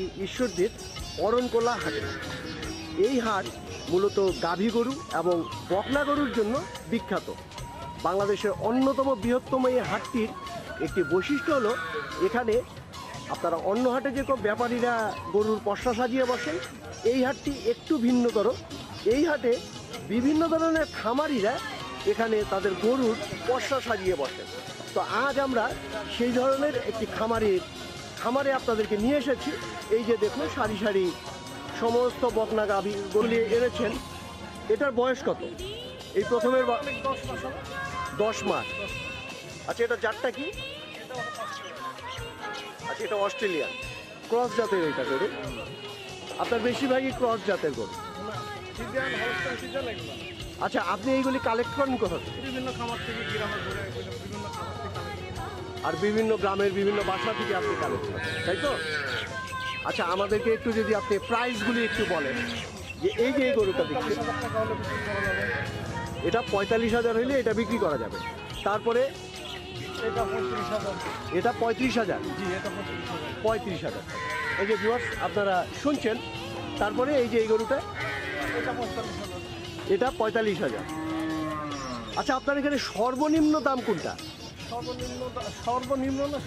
আছি ঈশ্বরদীর অরণকোলা হাটে। এই হাট মূলত গাভী গরু এবং বকনা গরুর জন্য বিখ্যাত। বাংলাদেশের অন্যতম বৃহত্তম এই হাটটির একটি বৈশিষ্ট্য হলো, এখানে আপনারা অন্য হাটে যেরকম ব্যাপারীরা গরুর পশা সাজিয়ে বসেন, এই হাটটি একটু ভিন্নতর। এই হাটে বিভিন্ন ধরনের খামারিরা এখানে তাদের গরুর পশা সাজিয়ে বসেন। তো আজ আমরা সেই ধরনের একটি খামারের খামারে আপনাদেরকে নিয়ে এসেছি। এই যে দেখুন, সারি সারি সমস্ত বকনা গাভী গরু এনেছেন। এটার বয়স কত? এই প্রথমের দশ মাস। আচ্ছা এটা জাতটা কি? আচ্ছা এটা অস্ট্রেলিয়ান ক্রস জাতের এটা গরু। আপনার বেশিরভাগই ক্রস জাতের গরু। আচ্ছা আপনি এইগুলি কালেক্ট করেন কোথা থেকে? বিভিন্ন খামার থেকে বিভিন্ন আর বিভিন্ন গ্রামের বিভিন্ন বাসা থেকে আপনি কালেক্ট করেন তাই তো? আচ্ছা আমাদেরকে একটু যদি আপনি প্রাইসগুলি একটু বলেন যে এই যে এই গরুটা বিক্রি এটা পঁয়তাল্লিশ হাজার হইলে এটা বিক্রি করা যাবে। তারপরে এটা পঁয়ত্রিশ হাজার। এটা পঁয়ত্রিশ হাজার? এই যে ভিউয়ার্স আপনারা শুনছেন তারপরে এই যে এই গরুটা এটা পঁয়তাল্লিশ হাজার। আচ্ছা আপনার এখানে সর্বনিম্ন দাম কোনটা? সর্বনিম্ন সর্বনিম্ন না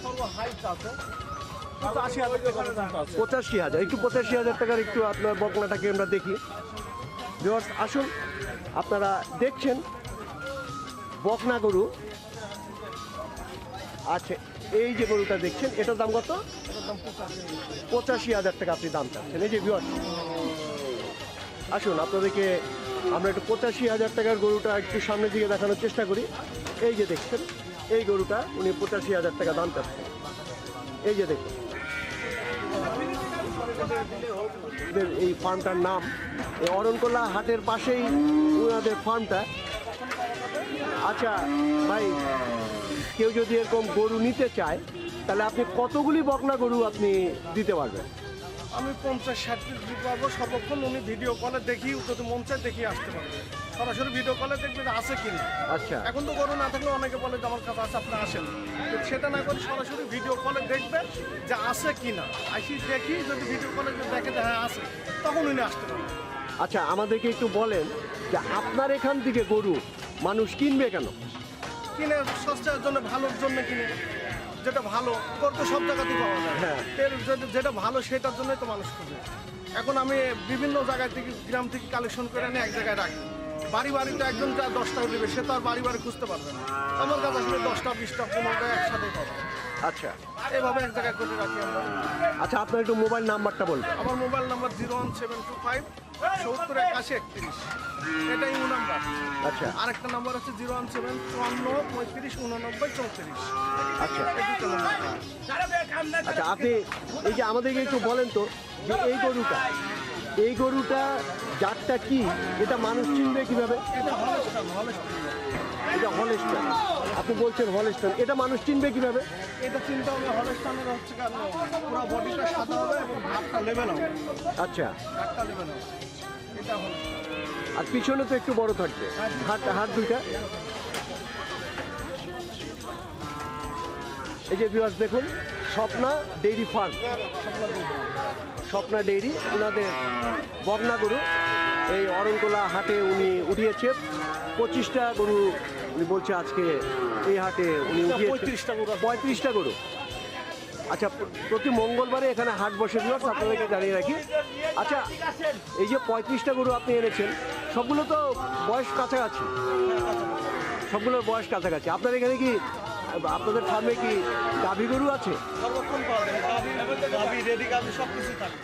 আছে। কিন্তু হাজার টাকা পর্যন্ত আছে। পঁচাশি হাজার। একটু পঁচাশি হাজার টাকার একটু আপনার বকনাটাকে আমরা দেখি। ভিউয়ার্স আসুন। আপনারা দেখছেন বকনা গরু। আচ্ছা এই যে গরুটা দেখছেন এটার দাম কত? পঁচাশি হাজার। টাকা আপনি দাম চাচ্ছেন। এই যে ভিউয়ার্স আসুন আপনাদেরকে আমরা একটু পঁচাশি হাজার টাকার গরুটা একটু সামনের দিকে দেখানোর চেষ্টা করি। এই যে দেখছেন এই গরুটা উনি পঁচাশি হাজার টাকা দাম চাচ্ছেন। এই যে দেখুন। এই ফার্মটার নাম, এই অরণকোলা হাটের পাশেই ওনাদের ফার্মটা। আচ্ছা ভাই, কেউ যদি এরকম গরু নিতে চায়, তাহলে আপনি কতগুলি বকনা গরু আপনি দিতে পারবেন? আমি পঞ্চাশ ষাট দিতে পারব সর্বক্ষণ উনি ভিডিও কলে দেখি যদি চায় দেখি আসতে পারবে সরাসরি ভিডিও কলে দেখবে যে আছে কিনা। আচ্ছা। এখন তো গরু না থাকলে অনেকে বলে যে আমার কাছে আছে আপনি আসেন। তো সেটা না করে সরাসরি ভিডিও কলে দেখবে যে আছে কিনা। আসি দেখি যদি ভিডিও কলে দেখে যে হ্যাঁ আছে তখন উনি আসতে পারবে আচ্ছা আমাদেরকে একটু বলেন যে আপনার এখান থেকে গরু মানুষ কিনবে কেন? কিনে সস্তার জন্য ভালোর জন্য কিনে। যেটা ভালো গরু তো সব জায়গাতেই পাওয়া যায়। হ্যাঁ। যেটা- যেটা ভালো সেটার জন্যই তো মানুষ খুঁজে। এখন আমি বিভিন্ন জায়গা থেকে গ্রাম থেকে কালেকশন করে এনে এক জায়গায় রাখি। বাড়ি বাড়িতে একজন যা দশটা দেবে সে তো আর বাড়ি বাড়ি খুঁজতে পারবে না। আমার কাছে আসলে দশটা বিশটা পনেরোটা একসাথে পাবে। আচ্ছা। এভাবে এক জায়গায় করে রাখি আমরা। আচ্ছা আপনার একটু মোবাইল নাম্বারটা বলবেন। আমার mobile number zero one seven two five সত্তর একাশি একত্রিশ। এটাই ইউ নাম্বার। আচ্ছা। আরেকটা নাম্বার হচ্ছে জিরো ওয়ান সেভেন চুয়ান্ন পঁয়ত্রিশ উননব্বই চৌত্রিশ। আচ্ছা। আচ্ছা আপনি এই যে আমাদেরকে একটু বলেন তো যে এই গরুটা এই গরুটা জাতটা কি? এটা মানুষ চিনবে কীভাবে? এটা হলস্টান আপনি বলছেন হলেস্টন এটা মানুষ চিনবে কীভাবে? এটা চিন্তা হবে হলস্টানের হচ্ছে কারণ পুরো বডিটা সাদা হবে এবং হাতটা লেভেল হবে। আচ্ছা। হাতটা লেভেল হবে। এটা আর পিছনে তো একটু বড় থাকবে। হাত হাত দুইটা। এই যে ভিউয়ার্স দেখুন Swapna dairy farm. Swapna dairy ওনাদের বগনা গরু। এই অরণকোলা হাটে উনি উঠিয়েছে। পঁচিশটা গরু উনি বলছে আজকে এই হাটে উনি পঁয়ত্রিশটা গরু পঁয়ত্রিশটা গরু। আচ্ছা প্রতি মঙ্গলবারে এখানে হাট বসে ভিউয়ার্স আপনাদেরকে জানিয়ে রাখি। আচ্ছা এই যে পঁয়ত্রিশটা গরু আপনি এনেছেন সবগুলো তো বয়স কাছাকাছি। সবগুলোর বয়স কাছাকাছি। আপনার এখানে কি আপনাদের ফার্মে কি গাভী গরু আছে? সর্বক্ষণ পাওয়া যাবে গাবি গাবি রেডি গাবি সব কিছু থাকে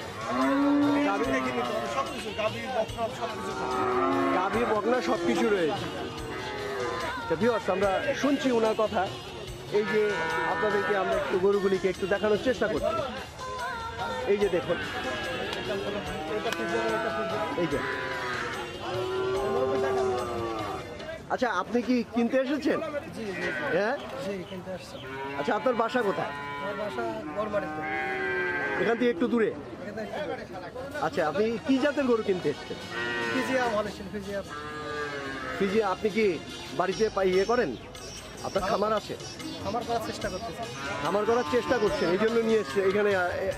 গাবি দেখে নিতে হবে সব কিছু গাবি বকরা সব কিছু থাকে গাভী বকনা সব কিছু রয়েছে। তো আমরা শুনছি ওনার কথা। এই যে আপনাদেরকে আমরা একটু গরুগুলিকে একটু দেখানোর চেষ্টা করছি। এই যে দেখুন। এই যে। আচ্ছা আপনি কি কিনতে এসেছেন? হ্যাঁ? জি কিনতে আসছি। আচ্ছা আপনার বাসা কোথায়? আমার বাসা এখান থেকে একটু দূরে? আচ্ছা আপনি কি জাতের গরু কিনতে এসেছেন? ফিজিয়া আপনি কি বাড়িতে পাই ইয়ে করেন? আপনার খামার আছে? করার চেষ্টা খামার করার চেষ্টা করছেন এই জন্য নিয়ে এসছে এখানে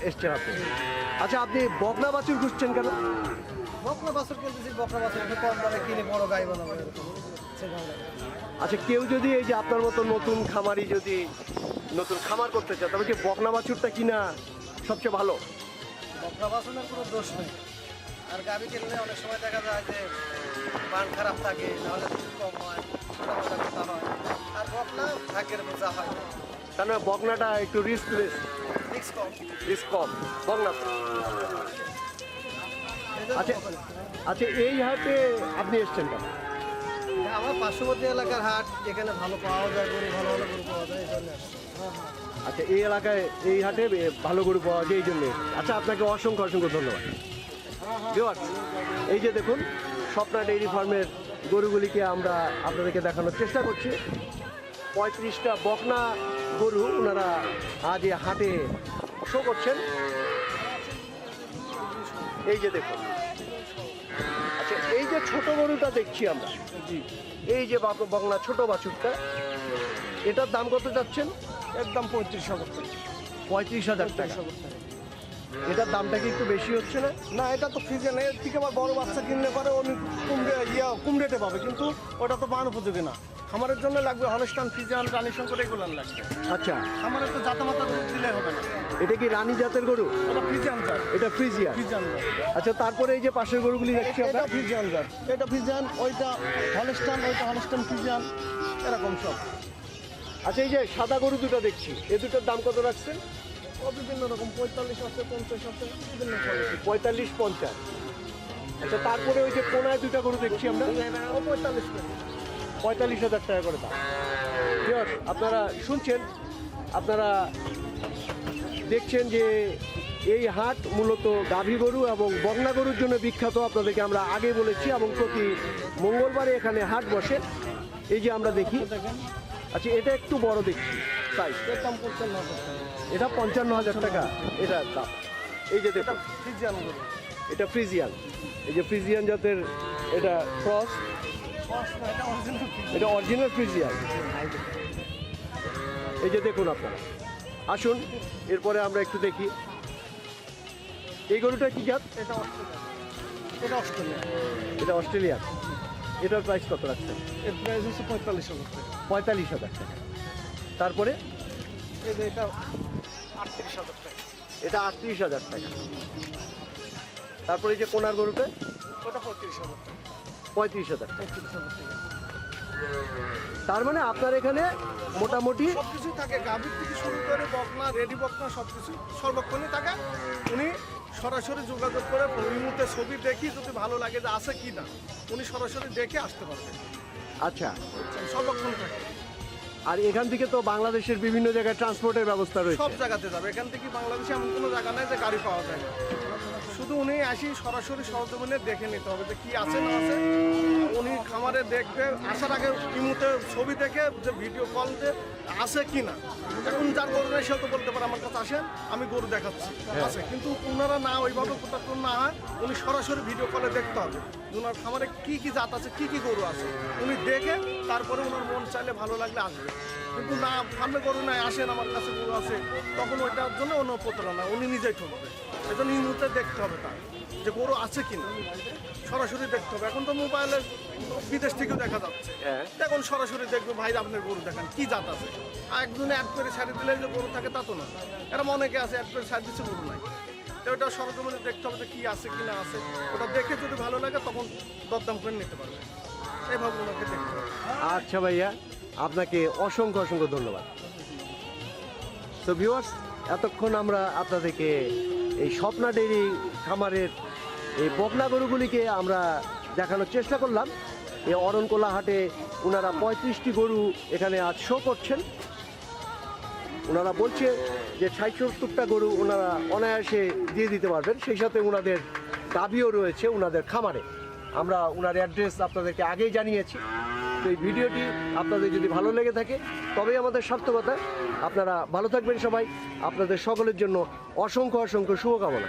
এসছেন আপনি। আচ্ছা আপনি বকনা বাছুর খুঁজছেন কেন? বাছুর কিনতেছি বকরা বাছুর একটু কম দামে কিনে বড় গাই বানাবো আচ্ছা কেউ যদি এই যে আপনার মতো নতুন খামারি যদি নতুন খামার করতে চায় তবে কি বকনা বাছুরটা কিনা সবচেয়ে ভালো? বকরা বাছুরের কোনো দোষ নেই। আর গাভি কিনলে অনেক সময় দেখা যায় যে পান খারাপ থাকে নাহলে কম হয় মোটা কথা হয়। আর বকনা ভাগ্যের বোঝা হয়। কারণ বকনাটা একটু রিস্ক রিক্স কম। রিস্ক কম। বকনা আচ্ছা আচ্ছা এই হাটে আপনি এসছেন কেন? আমার পার্শ্ববর্তী এলাকার হাট যেখানে ভালো পাওয়া যায় গরু ভালো ভালো গরু পাওয়া যায় এই জন্য। আসছি। আচ্ছা এই এলাকায়, এই হাটে ভালো গরু পাওয়া যায় এই জন্যে। আচ্ছা আপনাকে অসংখ্য অসংখ্য ধন্যবাদ। এই যে দেখুন, স্বপ্না ডেইরি ফার্মের গরুগুলিকে আমরা আপনাদেরকে দেখানোর চেষ্টা করছি। পঁয়ত্রিশটা বকনা গরু ওনারা আজ এই হাটে শো করছেন। এই যে দেখুন আচ্ছা এই যে ছোট গরুটা দেখছি আমরা। এই যে বকনা ছোট বাছুরটা, এটার দাম কত যাচ্ছেন? একদম পঁয়ত্রিশ হাজার টাকা। পঁয়ত্রিশ হাজার টাকা? এটার দামটা কি একটু বেশি হচ্ছে না? না এটা তো ফ্রিজে নেই। এর থেকে আবার বড় বাচ্চা কিনলে পরে উনি কুমড়ে ইয়া কুমড়েতে পাবে। কিন্তু ওটা তো মান উপযোগী না। খামারের জন্য লাগবে হলস্টান ফ্রিজিয়ান রানী শঙ্কর এগুলো লাগবে। আচ্ছা। খামারের তো জাতা মাতা দুধ দিলে হবে না। এটা কি রানী জাতের গরু? এটা ফ্রিজিয়ান জাত। এটা ফ্রিজিয়া ফ্রিজিয়ান জাত। আচ্ছা তারপরে এই যে পাশের গরুগুলি দেখছি আমরা। এটা ফ্রিজিয়ান জাত। এটা ফ্রিজিয়ান ওইটা হলস্টান ওইটা হলস্টান ফ্রিজিয়ান এরকম সব। আচ্ছা এই যে সাদা গরু দুটো দেখছি এ দুটোর দাম কত রাখছেন? বিভিন্ন রকম পঁয়তাল্লিশ আছে পঞ্চাশ আছে বিভিন্ন পঁয়তাল্লিশ পঞ্চাশ। আচ্ছা তারপরে ওই যে কোনায় দুটো গরু দেখছি আমরা। পঁয়তাল্লিশ পঁয়তাল্লিশ হাজার টাকা করে দাম। আপনারা শুনছেন আপনারা দেখছেন যে এই হাট মূলত গাভী গরু এবং বগনা গরুর জন্য বিখ্যাত আপনাদেরকে আমরা আগে বলেছি এবং প্রতি মঙ্গলবারে এখানে হাট বসে। এই যে আমরা দেখি আচ্ছা এটা একটু বড় দেখছি। সাইজ এর দাম পঞ্চান্ন হাজার টাকা। এটা পঞ্চান্ন হাজার টাকা? এটার দাম। এই যে ফ্রিজিয়ান এটা ফ্রিজিয়ান এই যে ফ্রিজিয়ান জাতের এটা ক্রস এটা অরিজিনাল ফ্রিজিয়ান এই যে দেখুন আপনারা। আসুন এরপরে আমরা একটু দেখি। এই গরুটা কি জাত? এটা অস্ট্রেলিয়া। এটা অস্ট্রেলিয়া। এটা অস্ট্রেলিয়ান। এটার প্রাইস কত রাখছেন? এর প্রাইস হচ্ছে পঁয়তাল্লিশ হাজার টাকা। পঁয়তাল্লিশ হাজার টাকা। তারপরে? এটা আটত্রিশ হাজার টাকা। এটা আটত্রিশ হাজার টাকা। তারপরে এই যে কোনার গরুটা? ওটা পঁয়ত্রিশ হাজার টাকা। পঁয়ত্রিশ হাজার টাকা। তার মানে আপনার এখানে মোটামুটি সব কিছুই থাকে। গাভীর থেকে শুরু করে বকনা রেডি বকনা সব কিছু সর্বক্ষণই থাকে। উনি সরাসরি যোগাযোগ করে মুহূর্তে ছবি দেখি যদি ভালো লাগে যে আছে কি না। উনি সরাসরি দেখে আসতে পারবেন আচ্ছা। সর্বক্ষণ থাকে। আর এখান থেকে তো বাংলাদেশের বিভিন্ন জায়গায় ট্রান্সপোর্টের ব্যবস্থা রয়েছে। সব জায়গাতে যাবে। এখান থেকে বাংলাদেশে এমন কোনো জায়গা নাই যে গাড়ি পাওয়া যায় না। শুধু উনি আসি সরাসরি সরজমিনে দেখে নিতে হবে যে কি আছে না আছে। উনি খামারে দেখবে আসার আগে ইমুতে ছবি দেখে যে ভিডিও কল দিয়ে আছে কি না এখন যার গরু নেই সেও তো বলতে পারে আমার কাছে আসেন আমি গরু দেখাচ্ছি। আছে কিন্তু ওনারা না ওইভাবে প্রতারণ না হয় উনি সরাসরি ভিডিও কলে দেখতে হবে যে ওনার খামারে কি কি জাত আছে কি কি গরু আছে। উনি দেখে তারপরে ওনার মন চাইলে ভালো লাগলে আসবে। কিন্তু না সামনে গরু নাই আসেন আমার কাছে গরু আছে তখন ওইটার জন্য অন্য প্রতারণা উনি নিজেই ঠকবে। এজন্য এই মুহূর্তে দেখতে হবে তার যে গরু আছে কিনা। সরাসরি দেখতে হবে। এখন তো মোবাইলে বিদেশ থেকেও দেখা যাচ্ছে। হ্যাঁ। এখন সরাসরি দেখবে ভাই আপনার গরু দেখান কি জাত আছে? একজনে অ্যাড করে ছাড়ি দিলে যে গরু থাকে তা তো না। এরম অনেকে আছে অ্যাড করে ছাড়ি দিচ্ছে গরু নাই। তো ওটা সরজমিনে দেখতে হবে যে কী আছে কি না আছে। ওটা দেখে যদি ভালো লাগে তখন দরদাম করে নিতে পারবে। এইভাবে ওনাকে দেখতে হবে। আচ্ছা ভাইয়া আপনাকে অসংখ্য অসংখ্য ধন্যবাদ। তো ভিউয়ার্স এতক্ষণ আমরা আপনাদেরকে এই স্বপ্না ডেইরি খামারের এই বকনা গরুগুলিকে আমরা দেখানোর চেষ্টা করলাম। এই অরণকোলা হাটে ওনারা পঁয়ত্রিশটি গরু এখানে আজ শো করছেন। ওনারা বলছে যে ষাট সত্তরটা গরু ওনারা অনায়াসে দিয়ে দিতে পারবেন। সেই সাথে ওনাদের দাবিও রয়েছে ওনাদের খামারে। আমরা ওনার অ্যাড্রেস আপনাদেরকে আগেই জানিয়েছি। তো এই ভিডিওটি আপনাদের যদি ভালো লেগে থাকে, তবেই আমাদের সার্থকতা। আপনারা ভালো থাকবেন সবাই। আপনাদের সকলের জন্য অসংখ্য অসংখ্য শুভকামনা।